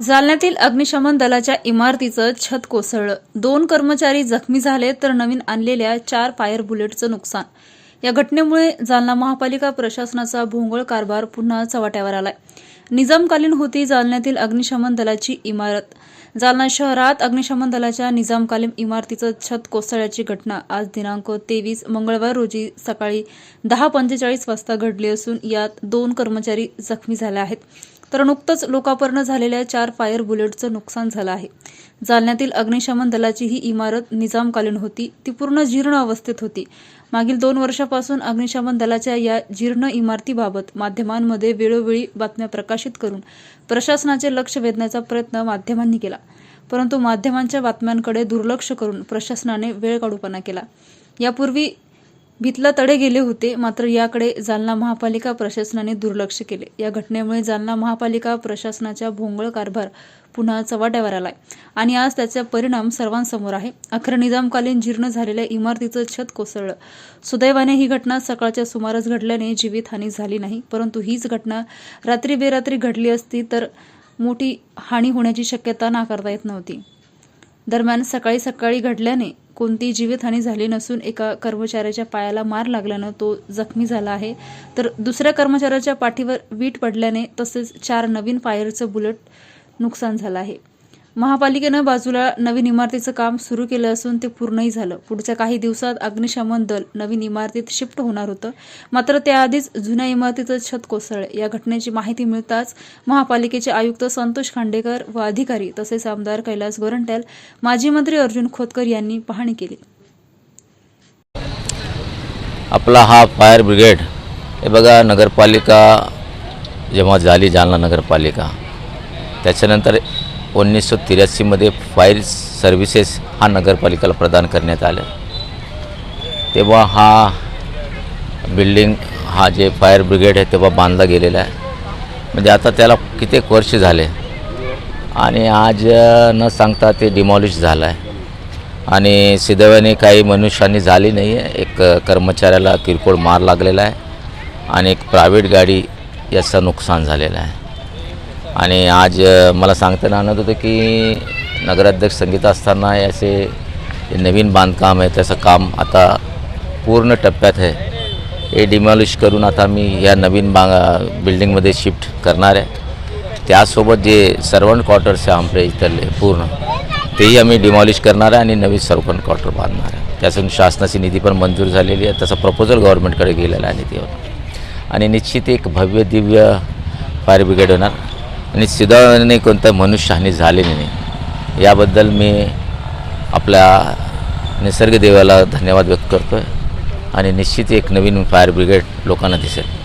जालन्यातील अग्निशमन दलाच्या इमारतीचं छत कोसळलं. दोन कर्मचारी जखमी झाले तर नवीन आणलेल्या चार फायर बुलेटचं नुकसान. या घटनेमुळे जालना महापालिका प्रशासनाचा भोंगळ कारभार पुन्हा चव्हाट्यावर आलाय. निजामकालीन होती जालन्यातील अग्निशमन दलाची इमारत. जालना शहरात अग्निशमन दलाच्या निजामकालीन इमारतीचं छत कोसळल्याची घटना आज दिनांक तेवीस मंगळवार रोजी सकाळी दहा पंचेचाळीस वाजता घडली असून यात दोन कर्मचारी जखमी झाले आहेत. तर नुकतंच लोकापर्ण झालेल्या चार फायर बुलेटचं नुकसान झालं आहे. जालन्यातील अग्निशमन दलाची ही इमारत निजामकालीन होती. ती पूर्ण जीर्ण अवस्थेत होती. मागील दोन वर्षापासून अग्निशमन दलाच्या या जीर्ण इमारतीबाबत माध्यमांमध्ये वेळोवेळी बातम्या प्रकाशित करून प्रशासनाचे लक्ष वेधण्याचा प्रयत्न माध्यमांनी केला. परंतु माध्यमांच्या बातम्यांकडे दुर्लक्ष करून प्रशासनाने वेळ काढूपणा केला. यापूर्वी भीतला तडे गेले होते मात्र याकडे जालना महापालिका प्रशासनाने दुर्लक्ष केले. या घटनेमुळे जालना महापालिका प्रशासनाच्या भोंगळ कारभार पुन्हा चव्हाट्यावर आलाय आणि आज त्याचा परिणाम सर्वांसमोर आहे. अखेर निजामकालीन जीर्ण झालेल्या इमारतीचं छत कोसळलं. सुदैवाने ही घटना सकाळच्या सुमारास घडल्याने जीवितहानी झाली नाही परंतु हीच घटना रात्री बेरात्री घडली असती तर मोठी हानी होण्याची शक्यता नाकारता येत नव्हती. दरम्यान सकाळी सकाळी घडल्याने कोणतीही जीवितहानी झाली नसून एका कर्मचाऱ्याच्या पायाला मार लागल्यानं तो जखमी झाला आहे. तर दुसऱ्या कर्मचाऱ्याच्या पाठीवर वीट पडल्याने तसेच चार नवीन फायरचं बुलेट नुकसान झालं आहे. महापालिकेनं बाजूला नवीन इमारतीचं काम सुरू केलं असून ते पूर्णही झालं. पुढच्या काही दिवसात अग्निशमन दल नवीन इमारतीत शिफ्ट होणार होतं. मात्र त्याआधीच जुन्या इमारतीचं छत कोसळलं. या घटनेची माहिती मिळताच महापालिकेचे आयुक्त संतोष खांडेकर व अधिकारी तसेच आमदार कैलास गोरंट्याल माजी मंत्री अर्जुन खोतकर यांनी पाहणी केली. आपला हा फायर ब्रिगेड हे बघा नगरपालिका जेव्हा झाली जालना नगरपालिका त्याच्यानंतर उन्नीसशे त्र्याऐंशीमध्ये फायर सर्व्हिसेस हा नगरपालिकेला प्रदान करण्यात आलं. तेव्हा हा बिल्डिंग हा जे फायर ब्रिगेड आहे तेव्हा बांधला गेलेला आहे. म्हणजे आता त्याला कित्येक वर्ष झाले. आणि आज न सांगता ते डिमॉलिश झालं आहे आणि सिद्धव्याने काही मनुष्यानी झाली नाही आहे. एक कर्मचाऱ्याला किरकोळ मार लागलेला आहे. आणि एक प्रायव्हेट गाडी याचं नुकसान झालेलं आहे. आणि आज मला सांगताना आनंद होतं की नगराध्यक्ष संगीत असताना असे जे नवीन बांधकाम आहे त्याचं काम आता पूर्ण टप्प्यात आहे. हे डिमॉलिश करून आता मी या नवीन बा बिल्डिंगमध्ये शिफ्ट करणार आहे. त्यासोबत जे सर्वंट क्वार्टर्स आहे आपल्या इथले पूर्ण तेही आम्ही डिमॉलिश करणार आहे आणि नवीन सर्वंट क्वार्टर बांधणार आहे. त्यासाठी शासनाची निधी पण मंजूर झालेली आहे. त्याचा प्रपोजल गव्हर्नमेंटकडे गेलेला आहे निधीवर आणि निश्चित एक भव्य दिव्य फायर ब्रिगेड होणार. आणि सिद्धाने कोणतं मनुष्यहानी झालेली नाही. याबद्दल मी आपल्या निसर्ग देवाला धन्यवाद व्यक्त करतो आहे आणि निश्चित एक नवीन फायर ब्रिगेड लोकांना दिसेल.